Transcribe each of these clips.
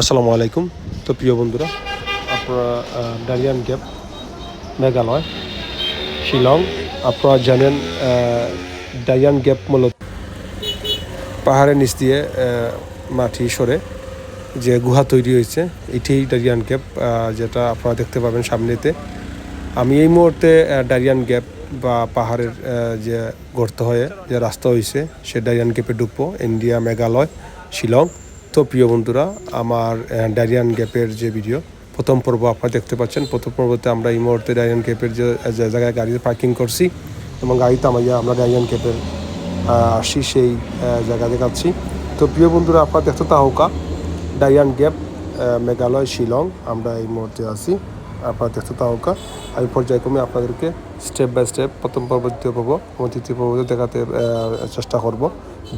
আসসালামু আলাইকুম। তো প্রিয় বন্ধুরা, আপনারা ডারিয়ান গ্যাপ মেঘালয় শিলং আপনারা জানেন ডারিয়ান গ্যাপ মূলত পাহাড়ের নিচ দিয়ে মাটি সরে যে গুহা তৈরি হয়েছে, এটাই ডারিয়ান গ্যাপ যেটা আপনারা দেখতে পাবেন সামনেতে। আমি এই মুহূর্তে ডারিয়ান গ্যাপ বা পাহাড়ের যে গর্ত হয়ে, যে রাস্তা হয়েছে, সে ডারিয়ান গ্যাপে ঢুকবো ইন্ডিয়া মেঘালয় শিলং তো প্রিয় বন্ধুরা, আমার ডারিয়ান গ্যাপের যে ভিডিও প্রথম পর্ব আপনারা দেখতে পাচ্ছেন। প্রথম পর্বতে আমরা এই মুহূর্তে ডারিয়ান গ্যাপের যে জায়গায় গাড়িতে পার্কিং করছি এবং গাড়িতে থামাইয়া আমরা ডারিয়ান গ্যাপের আসি সেই জায়গা দেখাচ্ছি তো প্রিয় বন্ধুরা, আপনারা দেখতে তাহকা ডাইয়ান গ্যাপ মেঘালয়, শিলং, আমরা এই মুহূর্তে আছি। আপনারা দেখতে তাহকা আমি পর্যায়ক্রমে আপনাদেরকে স্টেপ বাই স্টেপ প্রথম পর্ব, দ্বিতীয় পর্ব এবং তৃতীয় পর্বতে দেখাতে চেষ্টা করব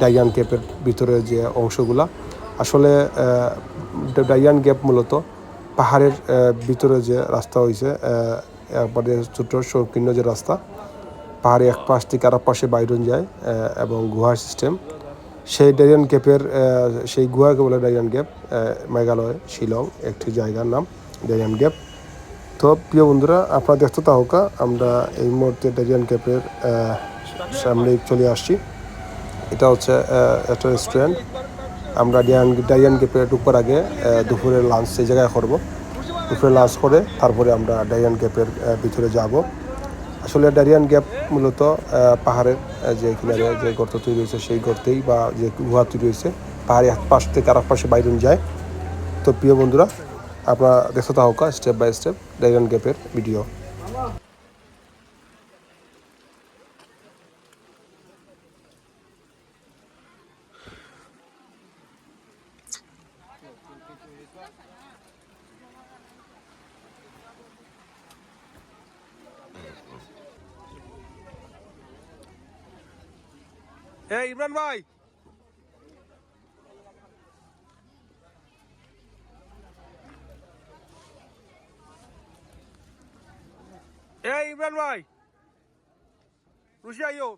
ডাইয়ান গ্যাপের ভিতরে যে অংশগুলা। আসলে ডাইয়ান গ্যাপ মূলত পাহাড়ের ভিতরে যে রাস্তা হয়েছে একবারে ছোট সংকীর্ণ যে রাস্তা, পাহাড়ে এক পাশ থেকে আর এক পাশে বাইরন যায় এবং গুহার সিস্টেম। সেই ডাইয়ান গ্যাপের সেই গুহাকে বলে ডাইয়ান গ্যাপ মেঘালয়, শিলং একটি জায়গার নাম, ডাইয়ান গ্যাপ। তো প্রিয় বন্ধুরা, আপনারা দেখতে তাহকা আমরা এই মুহূর্তে ডাইয়ান গ্যাপের সামনে চলে আসছি। এটা হচ্ছে একটা রেস্টুরেন্ট আমরা ডিয়ান ডাইয়ান গ্যাপে ঢুকবার আগে দুপুরের লাঞ্চ সেই জায়গায় করব। দুপুরে লাঞ্চ করে তারপরে আমরা ডাইয়ান গ্যাপের ভিতরে যাব। আসলে ডারিয়ান গ্যাপ মূলত পাহাড়ের যে কিনারে যে গর্ত তৈরি হয়েছে সেই গর্তেই বা যে গুহা তৈরি হয়েছে পাহাড়ে এক পাশ থেকে আর পাশে বাইরন যায়। তো প্রিয় বন্ধুরা, আপনারা দেখতে থাকা স্টেপ বাই স্টেপ ডারিয়ান গ্যাপের video এই ইমরান ভাই এই ইমরান ভাই রুশি আইও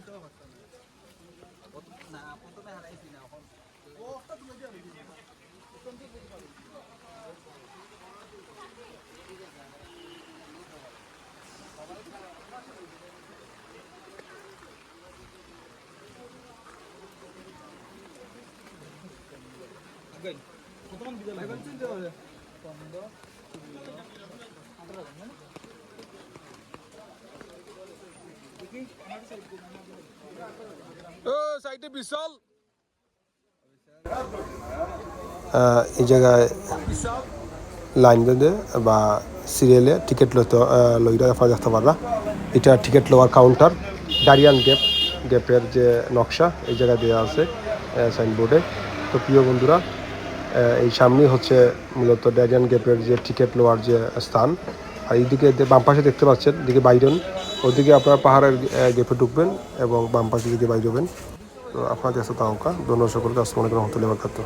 চিনতেও পারতাম না প্রথমে হারাইছি না এখন কতক্ষণ বিজয় পনেরো আঠারো এই জায়গায় লাইন বেঁধে বা সিরিয়ালে টিকিট লইতে আপনারা দেখতে পারবা এটা টিকিট লওয়ার কাউন্টার ডারিয়ান গ্যাপ গ্যাপের যে নকশা, এই জায়গায় দেওয়া আছে সাইনবোর্ডে তো প্রিয় বন্ধুরা এই সামনেই হচ্ছে মূলত ডারিয়ান গ্যাপের যে টিকিট লওয়ার যে স্থান। আর এইদিকে বাম পাশে দেখতে পাচ্ছেন, এদিকে বাইরন ওদিকে আপনারা পাহাড়ের গেপে ঢুকবেন এবং বাম পাশে দিকে বাইর যাবেন। তো আপনার কাছে তাহকা দোনো সকলকে। আসসালামু আলাইকুম রহমতুল্লাহ বরকাতুহ।